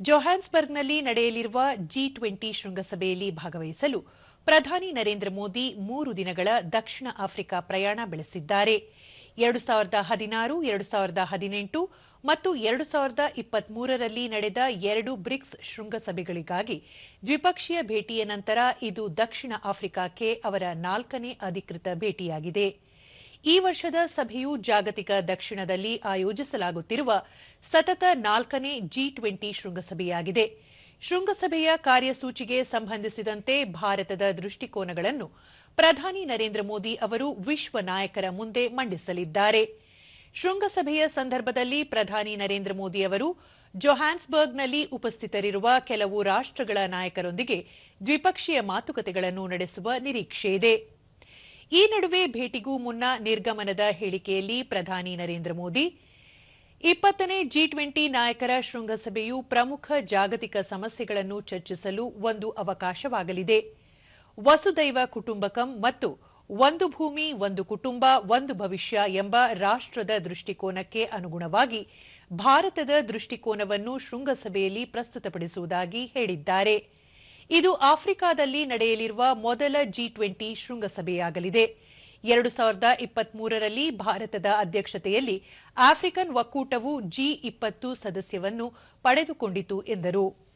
ಜೊಹಾನ್ಸ್ಬರ್ಗ್ನಲ್ಲಿ ನಡೆಯಲಿರುವ G twenty ಶೃಂಗಸಭೆಯಲ್ಲಿ ಭಾಗವಹಿಸಲು ಪ್ರಧಾನಿ ನರೇಂದ್ರ ಮೋದಿ ಮೂರು ದಿನಗಳ ದಕ್ಷಿಣ ಆಫ್ರಿಕಾ ಪ್ರಯಾಣ ಬೆಳೆಸಿದ್ದಾರೆ. ಎರಡು ಸಾವಿರದ ಹದಿನಾರು, ಎರಡು ಸಾವಿರದ ಹದಿನೆಂಟು ಮತ್ತು ಎರಡು ಸಾವಿರದ ಇಪ್ಪತ್ಮೂರರಲ್ಲಿ ನಡೆದ ಎರಡು ಬ್ರಿಕ್ಸ್ ಶೃಂಗಸಭೆಗಳಿಗಾಗಿ ದ್ವಿಪಕ್ಷೀಯ ಭೇಟಿಯ ನಂತರ ಇದು ದಕ್ಷಿಣ ಆಫ್ರಿಕಾಕ್ಕೆ ಅವರ ನಾಲ್ಕನೇ ಅಧಿಕೃತ ಭೇಟಿಯಾಗಿದೆ. ಈ ವರ್ಷದ ಸಭೆಯು ಜಾಗತಿಕ ದಕ್ಷಿಣದಲ್ಲಿ ಆಯೋಜಿಸಲಾಗುತ್ತಿರುವ ಸತತ ನಾಲ್ಕನೇ ಜಿ ಟ್ವೆಂಟಿ ಶೃಂಗಸಭೆಯಾಗಿದೆ. ಶೃಂಗಸಭೆಯ ಕಾರ್ಯಸೂಚಿಗೆ ಸಂಬಂಧಿಸಿದಂತೆ ಭಾರತದ ದೃಷ್ಟಿಕೋನಗಳನ್ನು ಪ್ರಧಾನಿ ನರೇಂದ್ರ ಮೋದಿ ಅವರು ವಿಶ್ವ ನಾಯಕರ ಮುಂದೆ ಮಂಡಿಸಲಿದ್ದಾರೆ. ಶೃಂಗಸಭೆಯ ಸಂದರ್ಭದಲ್ಲಿ ಪ್ರಧಾನಿ ನರೇಂದ್ರ ಮೋದಿ ಅವರು ಜೊಹಾನ್ಸ್ಬರ್ಗ್ನಲ್ಲಿ ಉಪಸ್ಥಿತರಿರುವ ಕೆಲವು ರಾಷ್ಟ್ರಗಳ ನಾಯಕರೊಂದಿಗೆ ದ್ವಿಪಕ್ಷೀಯ ಮಾತುಕತೆಗಳನ್ನು ನಡೆಸುವ ನಿರೀಕ್ಷೆಯಿದೆ. ಈ ನಡುವೆ ಭೇಟಿಗೂ ಮುನ್ನ ನಿರ್ಗಮನದ ಹೇಳಿಕೆಯಲ್ಲಿ ಪ್ರಧಾನಿ ನರೇಂದ್ರ ಮೋದಿ, ಇಪ್ಪತ್ತನೇ ಜಿ ಟ್ವೆಂಟಿ ನಾಯಕರ ಶೃಂಗಸಭೆಯು ಪ್ರಮುಖ ಜಾಗತಿಕ ಸಮಸ್ಯೆಗಳನ್ನು ಚರ್ಚಿಸಲು ಒಂದು ಅವಕಾಶವಾಗಲಿದೆ. ವಸುದೈವ ಕುಟುಂಬಕಂ ಮತ್ತು ಒಂದು ಭೂಮಿ, ಒಂದು ಕುಟುಂಬ, ಒಂದು ಭವಿಷ್ಯ ಎಂಬ ರಾಷ್ಟ್ರದ ದೃಷ್ಟಿಕೋನಕ್ಕೆ ಅನುಗುಣವಾಗಿ ಭಾರತದ ದೃಷ್ಟಿಕೋನವನ್ನು ಶೃಂಗಸಭೆಯಲ್ಲಿ ಪ್ರಸ್ತುತಪಡಿಸುವುದಾಗಿ ಹೇಳಿದ್ದಾರೆ. ಇದು ಆಫ್ರಿಕಾದಲ್ಲಿ ನಡೆಯಲಿರುವ ಮೊದಲ ಜಿ ಟ್ವೆಂಟಿ ಶೃಂಗಸಭೆಯಾಗಲಿದೆ. ಎರಡು ಸಾವಿರದ ಇಪ್ಪತ್ಮೂರರಲ್ಲಿ ಭಾರತದ ಅಧ್ಯಕ್ಷತೆಯಲ್ಲಿ ಆಫ್ರಿಕನ್ ಒಕ್ಕೂಟವು ಜಿ ಇಪ್ಪತ್ತು ಸದಸ್ಯವನ್ನು ಪಡೆದುಕೊಂಡಿತು ಎಂದರು.